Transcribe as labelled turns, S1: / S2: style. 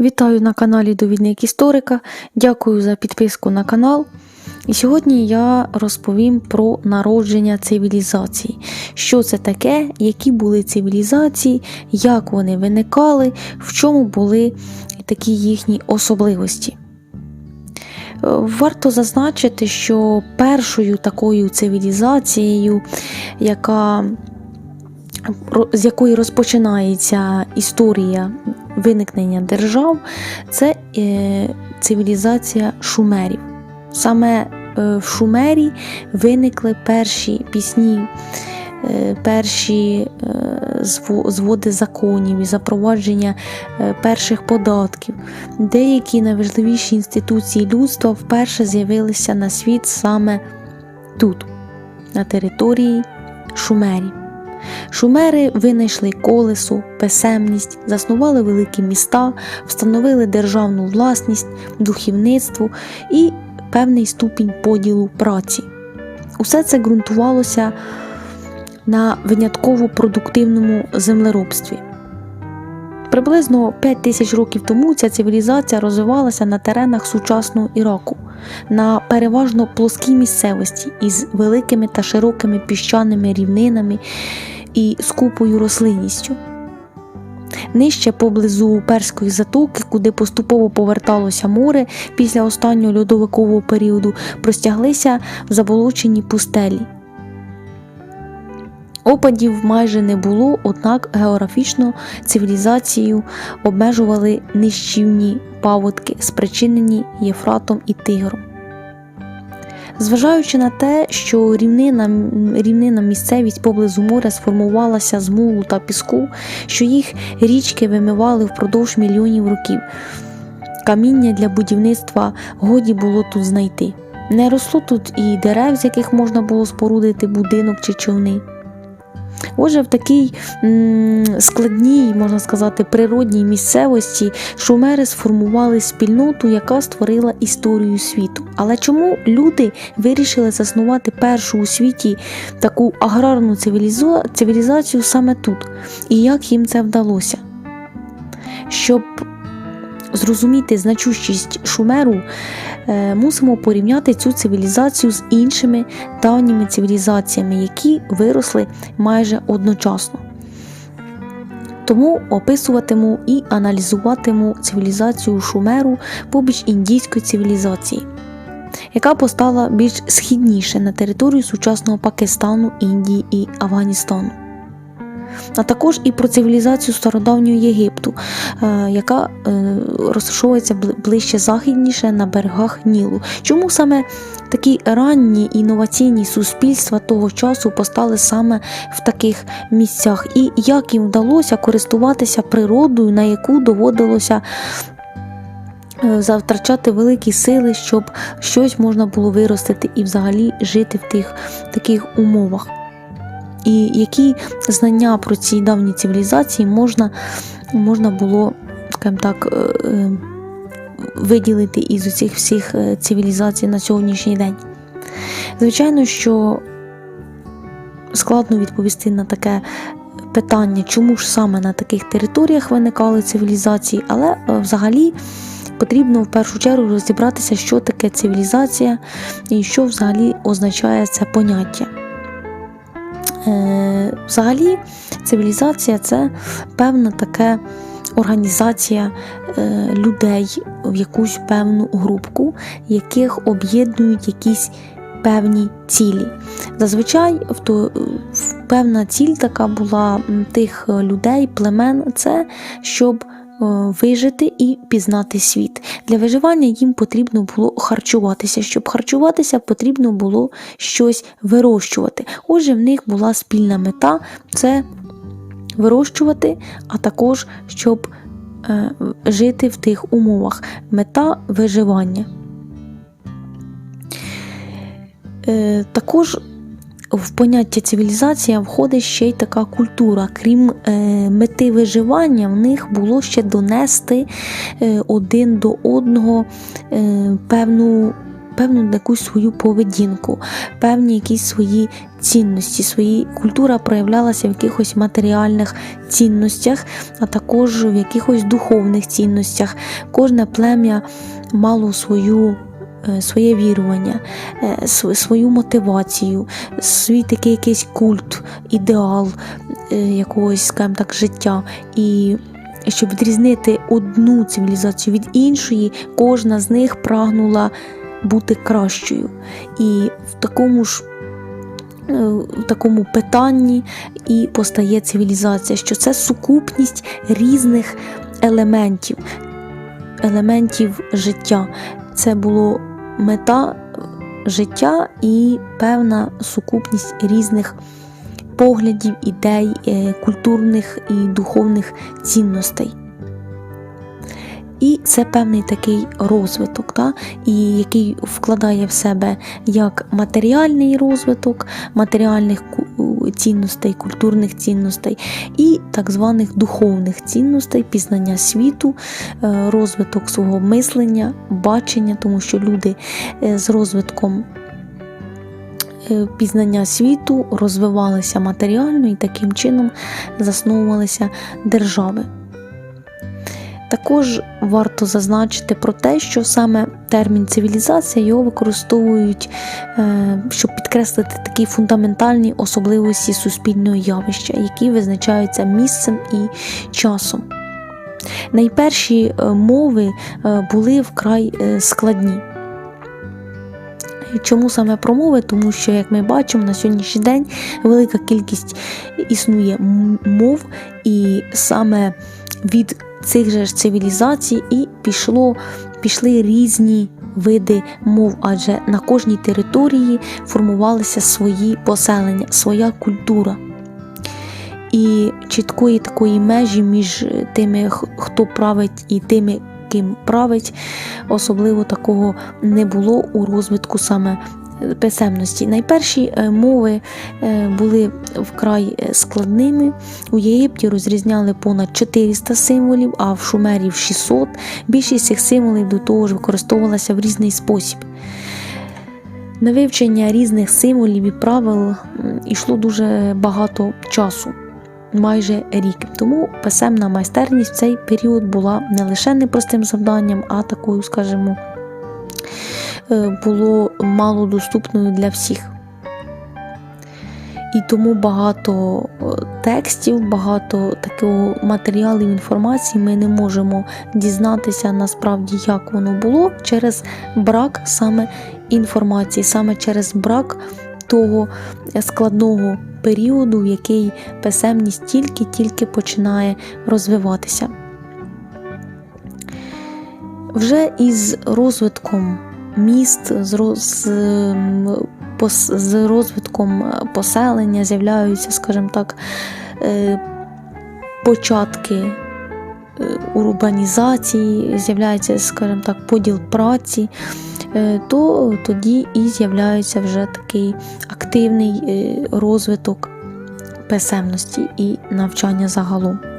S1: Вітаю на каналі Довідник Історика. Дякую за підписку на канал. І сьогодні я розповім про народження цивілізацій. Що це таке, які були цивілізації, як вони виникали, в чому були такі їхні особливості. Е, Варто зазначити, що першою такою цивілізацією, яка з якої розпочинається історія виникнення держав, це е, цивілізація шумерів. Саме е, в Шумері виникли перші пісні, е, перші зводи законів і запровадження перших податків. Деякі найважливіші інституції людства вперше з'явилися на світ саме тут, на території Шумерів. Шумери винайшли колесо, писемність, заснували великі міста, встановили державну власність, духовництво і певний ступінь поділу праці. Усе це ґрунтувалося на винятково продуктивному землеробстві. Приблизно 5 тисяч років тому ця цивілізація розвивалася на теренах сучасного Іраку, на переважно плоскій місцевості із великими та широкими піщаними рівнинами і скупою рослинністю. Нижче поблизу Перської затоки, куди поступово поверталося море після останнього льодовикового періоду, простяглися заболочені пустелі. Опадів майже не було, однак географічно цивілізацію обмежували нищівні паводки, спричинені Єфратом і Тигром. Зважаючи на те, що рівнина, рівнина місцевість поблизу моря сформувалася з мулу та піску, що їх річки вимивали впродовж мільйонів років. Каміння для будівництва годі було тут знайти. Не росло тут і дерев, з яких можна було спорудити будинок чи човни. Отже, в такій складній, можна сказати, природній місцевості шумери сформували спільноту, яка створила історію світу. Але чому люди вирішили заснувати першу у світі таку аграрну цивілізацію саме тут? І як їм це вдалося? Щоб зрозуміти значущість шумеру, е, мусимо порівняти цю цивілізацію з іншими давніми цивілізаціями, які виросли майже одночасно. Тому описуватиму і аналізуватиму цивілізацію Шумеру побіч індійської цивілізації, яка постала більш східніше на територію сучасного Пакистану, Індії і Афганістану. А також і про цивілізацію стародавнього Єгипту, е, яка е, розташовується ближче західніше на берегах Нілу. Чому саме такі ранні інноваційні суспільства того часу постали саме в таких місцях, і як їм вдалося користуватися природою, на яку доводилося е, завтрачати великі сили, щоб щось можна було виростити і взагалі жити в тих таких умовах. І які знання про ці давні цивілізації можна, можна було, скажімо так, е, е, виділити із усіх всіх е, цивілізацій на сьогоднішній день. Звичайно, що складно відповісти на таке питання, чому ж саме на таких територіях виникали цивілізації, але взагалі потрібно в першу чергу розібратися, що таке цивілізація і що взагалі означає це поняття. Е, Взагалі, цивілізація це певна така організація е, людей в якусь певну групку, яких об'єднують якісь певні цілі. Зазвичай то, певна ціль така була тих е, людей, племен, це щоб вижити і пізнати світ. Для виживання їм потрібно було харчуватися. Щоб харчуватися, потрібно було щось вирощувати. Отже, в них була спільна мета це вирощувати, а також щоб е, жити в тих умовах. Мета виживання. Е, також в поняття цивілізація входить ще й така культура. Крім е, мети виживання, в них було ще донести е, один до одного е, певну, певну якусь свою поведінку, певні якісь свої цінності. Свої культура проявлялася в якихось матеріальних цінностях, а також в якихось духовних цінностях. Кожне плем'я мало свою. Е, Своє вірування, е, свою мотивацію, свій такий якийсь культ, ідеал е, якогось, скажімо так, життя. І щоб відрізнити одну цивілізацію від іншої, кожна з них прагнула бути кращою. І в такому ж в такому питанні і постає цивілізація, що це сукупність різних елементів, елементів життя. Це було мета життя і певна сукупність різних поглядів, ідей, е, культурних і духовних цінностей. І це певний такий розвиток, та? і який вкладає в себе як матеріальний розвиток, матеріальних цінностей, культурних цінностей, і так званих духовних цінностей, пізнання світу, е, розвиток свого мислення, бачення, тому що люди е, з розвитком е, пізнання світу розвивалися матеріально і таким чином засновувалися держави. Також варто зазначити про те, що саме термін цивілізація його використовують, е, щоб підкреслити такі фундаментальні особливості суспільного явища, які визначаються місцем і часом. Найперші е, мови е, були вкрай складні. Чому саме про мови? Тому що, як ми бачимо, на сьогоднішній день велика кількість існує мов, і саме від цих же цивілізацій і пішло, пішли різні види мов, адже на кожній території формувалися свої поселення, своя культура. І чіткої такої межі між тими, хто править, і тими, ким править, особливо такого не було у розвитку саме писемності. Найперші е, мови е, були вкрай е, складними. У Єгипті розрізняли понад 400 символів, а в Шумерів 600. Більшість цих символів до того ж використовувалася в різний спосіб. На вивчення різних символів і правил йшло дуже багато часу. Майже рік. Тому писемна майстерність в цей період була не лише непростим завданням, а такою, скажімо, було мало доступною для всіх. І тому багато е, текстів, багато такого матеріалів інформації ми не можемо дізнатися насправді, як воно було через брак саме інформації, саме через брак того складного періоду, в який писемність тільки-тільки починає розвиватися. Вже із розвитком міст, з, розвитком е, поселення з'являються, скажімо так, е, початки е, урбанізації, з'являється, скажімо так, поділ праці, то тоді і з'являється вже такий активний розвиток писемності і навчання загалом.